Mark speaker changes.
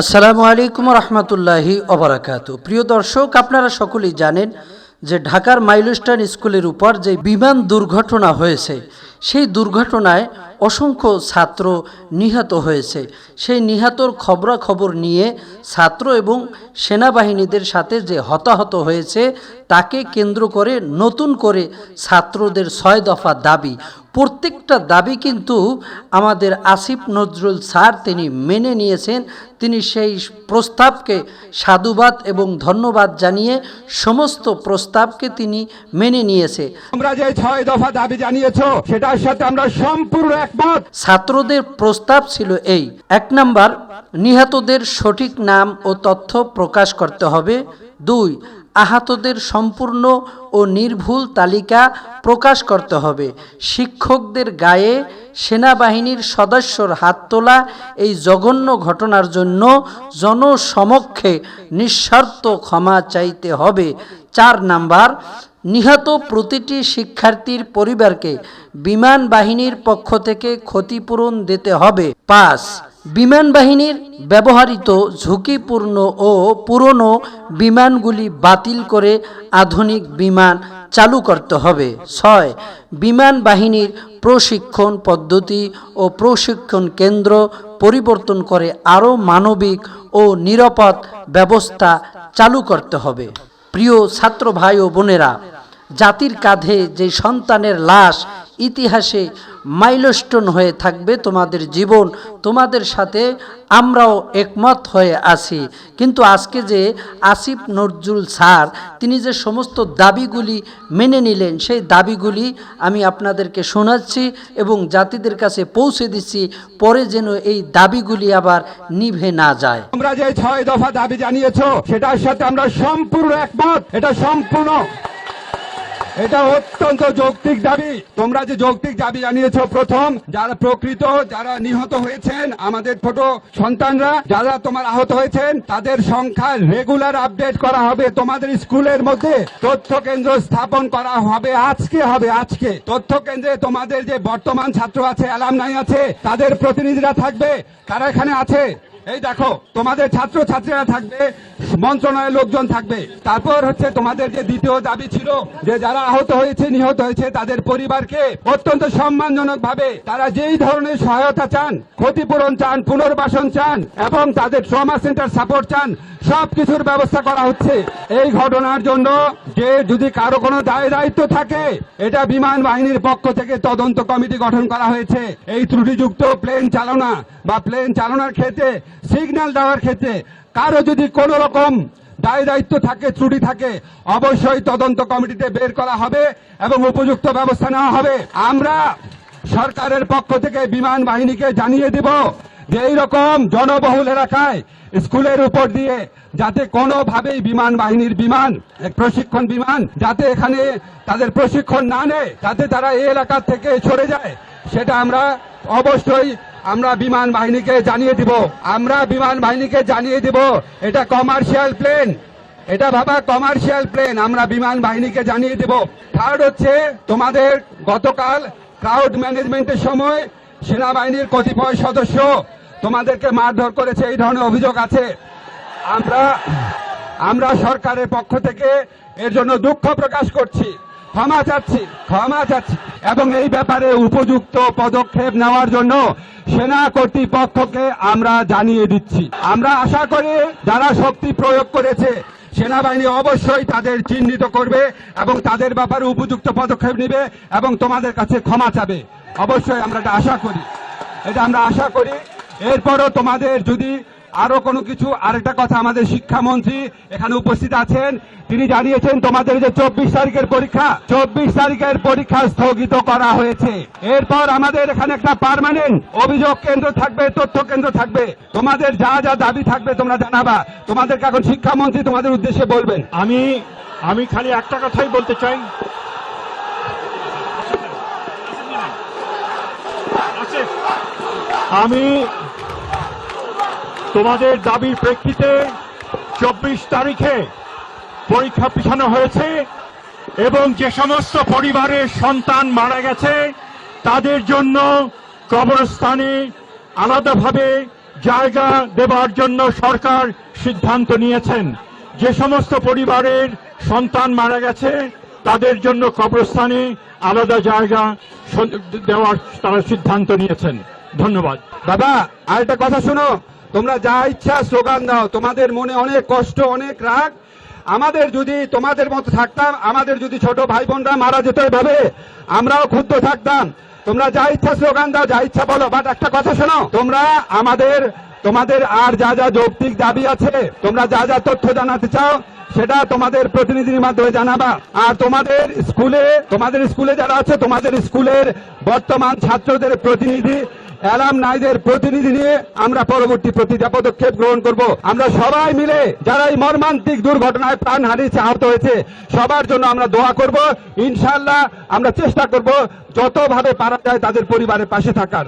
Speaker 1: আসসালামু আলাইকুম রহমতুল্লাহি অবরাকাত। প্রিয় দর্শক, আপনারা সকলেই জানেন যে ঢাকার মাইলস্টাইন স্কুলের উপর যে বিমান দুর্ঘটনা হয়েছে সেই দুর্ঘটনায় অসংখ্য ছাত্র নিহত হয়েছে। সেই নিহতর খবরাখবর নিয়ে ছাত্র এবং সেনাবাহিনীদের সাথে যে হতাহত হয়েছে, তাকে কেন্দ্র করে নতুন করে ছাত্রদের ছয় দফা দাবি। প্রত্যেকটা দাবি কিন্তু আমাদের আসিফ নজরুল স্যার তিনি মেনে নিয়েছেন। তিনি সেই প্রস্তাবকে সাধুবাদ এবং ধন্যবাদ জানিয়ে সমস্ত প্রস্তাবকে তিনি মেনে নিয়েছে।
Speaker 2: তোমরা যে ছয় দফা দাবি জানিয়েছো সেটার সাথে আমরা সম্পূর্ণ একমত।
Speaker 1: ছাত্রদের প্রস্তাব ছিল এই। এক নাম্বার, নিহতদের সঠিক নাম ও তথ্য প্রকাশ করতে হবে। দুই, আহতদের সম্পূর্ণ ও নির্ভুল তালিকা প্রকাশ করতে হবে। শিক্ষকদের গায়ে সেনাবাহিনীর সদস্যর হাত তোলা এই জঘন্য ঘটনার জন্য জনসমক্ষে নিঃস্বার্থ ক্ষমা চাইতে হবে। চার নাম্বার নিহত প্রতিটি শিক্ষার্থীর পরিবারকে বিমান বাহিনীর পক্ষ থেকে ক্ষতিপূরণ দিতে হবে। পাঁচ, বিমান বাহিনীর ব্যবহৃত ঝুঁকিপূর্ণ ও পুরনো বিমানগুলি বাতিল করে আধুনিক বিমান চালু করতে হবে। ছয়, বিমান বাহিনীর প্রশিক্ষণ পদ্ধতি ও প্রশিক্ষণ কেন্দ্র পরিবর্তন করে আরও মানবিক ও নিরাপদ ব্যবস্থা চালু করতে হবে। প্রিয় ছাত্র ভাই ও বোনেরা জাতির কাঁধে যে সন্তানের লাশ, ইতিহাসে মাইলস্টোন হয়ে থাকবে তোমাদের জীবন, তোমাদের সাথে আমরাও একমত হয়ে আছি। কিন্তু আজকে যে আসিফ নজরুল স্যার, তিনি যে সমস্ত দাবিগুলি মেনে নিলেন, সেই দাবিগুলি আমি আপনাদেরকে শোনাচ্ছি এবং জাতিদের কাছে পৌঁছে দিচ্ছি, পরে যেন এই দাবিগুলি আবার নিভে না যায়।
Speaker 2: আমরা যে ছয় দফা দাবি জানিয়েছ, সেটার সাথে আমরা সম্পূর্ণ একমত। এটা সম্পূর্ণ এটা অত্যন্ত যৌক্তিক দাবি। তোমরা যে যৌক্তিক দাবি জানিয়েছ প্রথম, যারা প্রকৃত, যারা নিহত হয়েছেন আমাদের ছোট সন্তানরা, যারা তোমার আহত হয়েছেন, তাদের সংখ্যা রেগুলার আপডেট করা হবে তোমাদের স্কুলের মধ্যে। তথ্য কেন্দ্র স্থাপন করা হবে আজকে হবে আজকে। তথ্য কেন্দ্রে তোমাদের যে বর্তমান ছাত্র আছে অ্যালামনাই আছে, তাদের প্রতিনিধিরা থাকবে। তারা এখানে আছে? এই দেখো, তোমাদের ছাত্র ছাত্রীরা থাকবে, মন্ত্রণালয়ের লোকজন থাকবে। তারপর হচ্ছে তোমাদের যে দ্বিতীয় দাবি ছিল, যে যারা আহত হয়েছে, নিহত হয়েছে, তাদের পরিবারকে অত্যন্ত সম্মানজনক ভাবে তারা যেই ধরনের সহায়তা চান, ক্ষতিপূরণ চান, পুনর্বাসন চান, এবং তাদের ট্রমা সেন্টার সাপোর্ট চান সব কিছুর ব্যবস্থা করা হচ্ছে। এই ঘটনার জন্য যে যদি কারও কোনো দায় দায়িত্ব থাকে, এটা বিমান বাহিনীর পক্ষ থেকে তদন্ত কমিটি গঠন করা হয়েছে। এই ত্রুটিযুক্ত প্লেন চালনা বা প্লেন চালনার ক্ষেত্রে সিগন্যাল দেওয়ার ক্ষেত্রে কারও যদি কোনো রকম দায় দায়িত্ব থাকে, ত্রুটি থাকে, অবশ্যই তদন্ত কমিটিতে বের করা হবে এবং উপযুক্ত ব্যবস্থা নেওয়া হবে। আমরা সরকারের পক্ষ থেকে বিমান বাহিনীকে জানিয়ে দেব যে এইরকম জনবহুল এলাকায় স্কুলের উপর দিয়ে যাতে কোনোভাবেই বিমান বাহিনীর বিমান, প্রশিক্ষণ বিমান, যাতে এখানে তাদের প্রশিক্ষণ না নেয়, যাতে তারা এই এলাকা থেকে সরে যায়, সেটা আমরা অবশ্যই আমরা বিমান বাহিনীকে জানিয়ে দিব। আমরা বিমান বাহিনীকে জানিয়ে দিব, এটা কমার্শিয়াল প্লেন এটা বাবা কমার্শিয়াল প্লেন আমরা বিমান বাহিনীকে জানিয়ে দেব। থার্ড হচ্ছে তোমাদের গতকাল ক্রাউড ম্যানেজমেন্টের সময় সেনাবাহিনীর কতিপয় সদস্য তোমাদেরকে মারধর করেছে, এই ধরনের অভিযোগ আছে। আমরা আমরা সরকারের পক্ষ থেকে এর জন্য দুঃখ প্রকাশ করছি। ক্ষমা চাচ্ছি ক্ষমা চাচ্ছি। এবং এই ব্যাপারে উপযুক্ত পদক্ষেপ নেওয়ার জন্য সেনা কর্তৃপক্ষকে আমরা জানিয়ে দিচ্ছি। আমরা আশা করি যারা শক্তি প্রয়োগ করেছে, সেনাবাহিনী অবশ্যই তাদের চিহ্নিত করবে এবং তাদের ব্যাপারে উপযুক্ত পদক্ষেপ নেবে এবং তোমাদের কাছে ক্ষমা চাবে। অবশ্যই আমরা এটা আশা করি। এটা আমরা আশা করি। এরপরও তোমাদের যদি আরও কোনো কিছু? আরেকটা কথা, আমাদের শিক্ষামন্ত্রী এখানে উপস্থিত আছেন। তিনি জানিয়েছেন, তোমাদের যে চব্বিশ তারিখের পরীক্ষা, চব্বিশ তারিখের পরীক্ষা স্থগিত করা হয়েছে। এরপর আমাদের এখানে একটা পার্মানেন্ট অভিযোগ কেন্দ্র থাকবে, তথ্য কেন্দ্র থাকবে। তোমাদের যা যা দাবি থাকবে তোমরা জানাবা। তোমাদেরকে এখন শিক্ষামন্ত্রী তোমাদের উদ্দেশ্যে বলবেন।
Speaker 3: আমি আমি খালি একটা কথাই বলতে চাই। আমি তোমাদের দাবির প্রেক্ষিতে চব্বিশ তারিখে পরীক্ষা পিছানো হয়েছে এবং যে সমস্ত পরিবারের সন্তান মারা গেছে, তাদের জন্য কবরস্থানে আলাদাভাবে জায়গা দেবার জন্য সরকার সিদ্ধান্ত নিয়েছেন। যে সমস্ত পরিবারের সন্তান মারা গেছে, তাদের জন্য কবরস্থানে আলাদা জায়গা দেওয়ার তারা সিদ্ধান্ত নিয়েছেন। ধন্যবাদ।
Speaker 2: বাবা আরেকটা কথা শোনো, তোমরা যা ইচ্ছা স্লোগান দাও, তোমাদের মনে অনেক কষ্ট, অনেক রাগ। আমাদের যদি তোমাদের মতো থাকতাম, আমাদের যদি ছোট ভাই বোনরা মারা যেত এভাবে, আমরাও ক্ষুব্ধ থাকতাম। তোমরা যা ইচ্ছা স্লোগান দাও, যা ইচ্ছা বলো, বাট একটা কথা শোনো, তোমরা আমাদের, তোমাদের আর যা যা যৌক্তিক দাবি আছে, তোমরা যা যা তথ্য জানাতে চাও, সেটা তোমাদের প্রতিনিধির মাধ্যমে জানাবা। আর তোমাদের স্কুলে তোমাদের স্কুলে যারা আছে, তোমাদের স্কুলের বর্তমান ছাত্রদের প্রতিনিধি অ্যালাম নাইদের প্রতিনিধি নিয়ে আমরা পরবর্তী প্রতিটা পদক্ষেপ গ্রহণ করব। আমরা সবাই মিলে যারা এই মর্মান্তিক দুর্ঘটনায় প্রাণ হারিয়েছে, আহত হয়েছে, সবার জন্য আমরা দোয়া করব। ইনশাল্লাহ আমরা চেষ্টা করব যতভাবে পারা যায় তাদের পরিবারের পাশে থাকার।